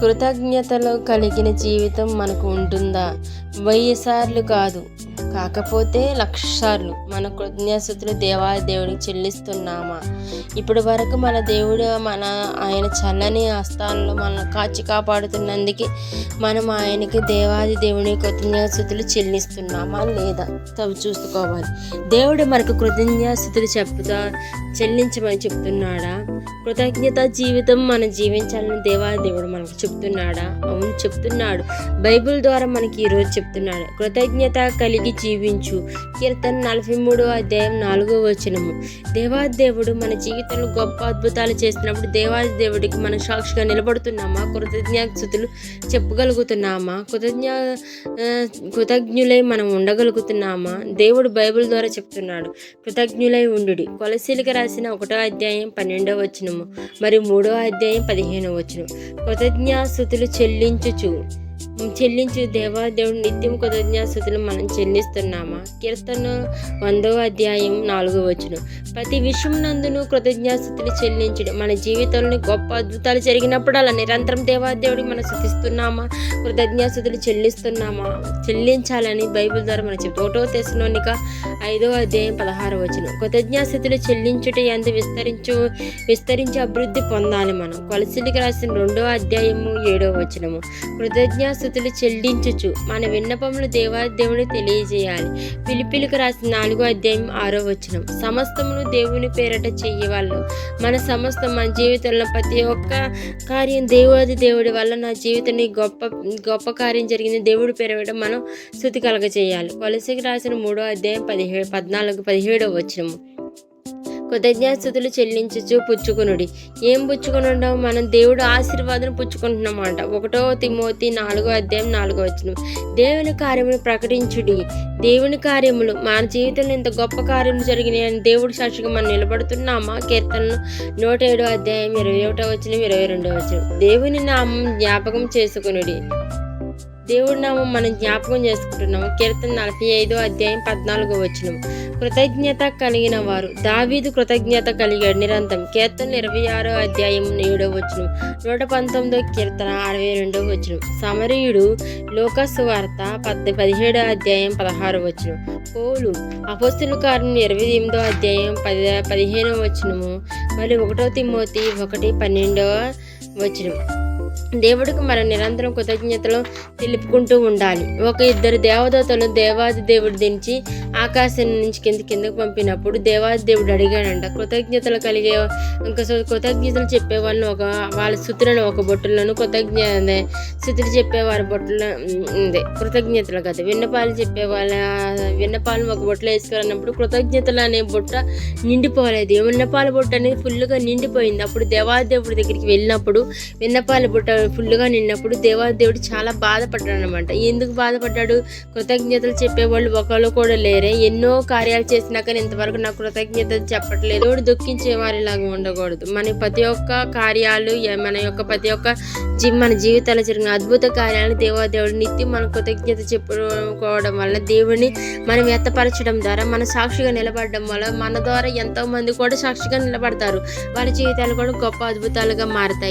కృతజ్ఞతలు కలిగిన జీవితం మనకు ఉంటుందా? వెయ్యి సార్లు కాదు. కాకపోతే లక్ష సార్లు మన కృతజ్ఞతలు దేవాది దేవుడికి చెల్లిస్తున్నామా? ఇప్పటి వరకు మన దేవుడు మన ఆయన చల్లని ఆస్థానంలో మనల్ని కాచి కాపాడుతున్నందుకే మనం ఆయనకి దేవాది దేవుని కృతజ్ఞతలు చెల్లిస్తున్నామా లేదా? తవి చూసుకోవాలి. దేవుడు మనకు కృతజ్ఞతలు చెప్తా చెల్లించమని చెప్తున్నాడా? కృతజ్ఞత జీవితం మనం జీవించాలని దేవాది దేవుడు మనకు చెప్తున్నాడా? అవును చెప్తున్నాడు. బైబిల్ ద్వారా మనకి ఈరోజు చెప్తున్నాడు. కృతజ్ఞత కలిగి జీవించు. కీర్తన నలభై మూడో అధ్యాయం నాలుగో వచనము. దేవాదేవుడు మన జీవితంలో గొప్ప అద్భుతాలు చేసినప్పుడు దేవాదేవుడికి మనం సాక్షిగా నిలబడుతున్నామా? కృతజ్ఞతలు చెప్పగలుగుతున్నామా? కృతజ్ఞ కృతజ్ఞులై మనం ఉండగలుగుతున్నామా? దేవుడు బైబిల్ ద్వారా చెప్తున్నాడు. కృతజ్ఞులై ఉండు కొలసీలికి రాసిన ఒకటో అధ్యాయం పన్నెండవ వచనము. మరియు మూడో అధ్యాయం పదిహేనవ వచనం. కృతజ్ఞ కృతజ్ఞాస్థుతులు చెల్లించుచు. చెల్లించు దేవా దేవుడు నిత్యం కృతజ్ఞాస్థుతులు మనం చెల్లిస్తున్నామా? కీర్తన వందవ అధ్యాయం నాలుగో వచనం. ప్రతి విషయం నందును కృతజ్ఞాస్థుతులు చెల్లించడం. మన జీవితంలో గొప్ప అద్భుతాలు జరిగినప్పుడు అలా నిరంతరం దేవాదేవుడికి మనం శుతిస్తున్నామా కృతజ్ఞాస్థుతులు చెల్లిస్తున్నామా? చెల్లించాలని బైబిల్ ద్వారా మనం చెప్తాం. ఒకటో తెసలోనిక ఐదో అధ్యాయం పదహారు వచనం. కృతజ్ఞాస్థితులు చెల్లించుట ఎంత విస్తరించు విస్తరించి అభివృద్ధి పొందాలి మనం. కొలసిలికి రాసిన రెండో అధ్యాయము ఏడో వచనము. స్థుతులు చెల్లించుచు మన విన్నపములు దేవాది తెలియజేయాలి. పిలిపిలికి రాసిన నాలుగో అధ్యాయం ఆరో వచనం. సమస్తమును దేవుని పేరట చెయ్యవాళ్ళు మన సమస్తం మన జీవితంలో ప్రతి ఒక్క కార్యం దేవాది దేవుడి వల్ల నా జీవితాన్ని గొప్ప గొప్ప కార్యం జరిగింది దేవుడి పేరు మనం శృతి కలగ చేయాలి కొలసికి రాసిన మూడో అధ్యాయం పదిహేడు పద్నాలుగు పదిహేడో వచనము. కృతజ్ఞాస్థుతులు చెల్లించచ్చు పుచ్చుకునుడి. ఏం పుచ్చుకునుండం మనం దేవుడు ఆశీర్వాదం పుచ్చుకుంటున్నామంట. ఒకటో తిమోతి నాలుగో అధ్యాయం నాలుగో వచ్చిన దేవుని కార్యములు ప్రకటించుడి. దేవుని కార్యములు మన జీవితంలో ఇంత గొప్ప కార్యములు జరిగినాయని దేవుడి సాక్షిగా మనం నిలబడుతున్నామా? కీర్తనలు నూట ఏడో అధ్యాయం ఇరవై ఒకటో వచ్చిన ఇరవై రెండో వచ్చిన దేవుని నామం జ్ఞాపకం చేసుకునుడి. దేవుడి నామం మనం జ్ఞాపకం చేసుకుంటున్నాము. కీర్తన నలభై ఐదో అధ్యాయం పద్నాలుగో వచనం. కృతజ్ఞత కలిగిన వారు. దావీదు కృతజ్ఞత కలిగాడు నిరంతరం. కీర్తన ఇరవై ఆరో అధ్యాయం ఏడో వచనం. నూట పంతొమ్మిదో కీర్తన అరవై రెండో వచనం. సమరీయుడు లోకస్ వార్త పద్ పదిహేడో అధ్యాయం పదహారు వచ్చిన పోలు అపోస్తుల కారణం ఇరవై ఎనిమిదో అధ్యాయం పది పదిహేనో వచనము. మరియు ఒకటో తిమ్మోతి ఒకటి పన్నెండవ వచనం. దేవుడికి మనం నిరంతరం కృతజ్ఞతలు తెలుపుకుంటూ ఉండాలి. ఒక ఇద్దరు దేవదూతలు దేవాది దేవుడు దించి ఆకాశం నుంచి కింద కిందకు పంపినప్పుడు దేవాది దేవుడు అడిగాడంట కృతజ్ఞతలు కలిగే ఇంకా కృతజ్ఞతలు చెప్పే వాళ్ళని ఒక వాళ్ళ సుతులను ఒక బొట్టులను కృతజ్ఞ అదే సుతులు చెప్పే వారి బొట్టుల ఉంది. కృతజ్ఞతలు కదా విన్నపాలు చెప్పే వాళ్ళ విన్నపాలను ఒక బొట్టలో వేసుకోవాలన్నప్పుడు కృతజ్ఞతలు అనే బుట్ట నిండిపోలేదు. విన్నపాల బుట్ట అనేది ఫుల్గా నిండిపోయింది. అప్పుడు దేవాది దేవుడి దగ్గరికి వెళ్ళినప్పుడు విన్నపాల బుట్ట ఫుల్గా నిన్నప్పుడు దేవాదేవుడు చాలా బాధపడ్డాడు అనమాట ఎందుకు బాధపడ్డాడు? కృతజ్ఞతలు చెప్పేవాళ్ళు ఒకళ్ళు కూడా లేరే. ఎన్నో కార్యాలు చేసినా కానీ ఇంతవరకు నాకు కృతజ్ఞతలు చెప్పట్లేదు. దేవుడు దుఃఖించే వారిలాగా ఉండకూడదు. మన ప్రతి ఒక్క కార్యాలు మన యొక్క ప్రతి ఒక్క జీ మన జీవితాల్లో జరిగిన అద్భుత కార్యాలు దేవాదేవుడు నిత్యం మన కృతజ్ఞత చెప్పుకోవడం వల్ల దేవుడిని మనం ఎత్తపరచడం ద్వారా మన సాక్షిగా నిలబడడం వల్ల మన ద్వారా ఎంతోమంది కూడా సాక్షిగా నిలబడతారు. వారి జీవితాలు కూడా గొప్ప అద్భుతాలుగా మారుతాయి.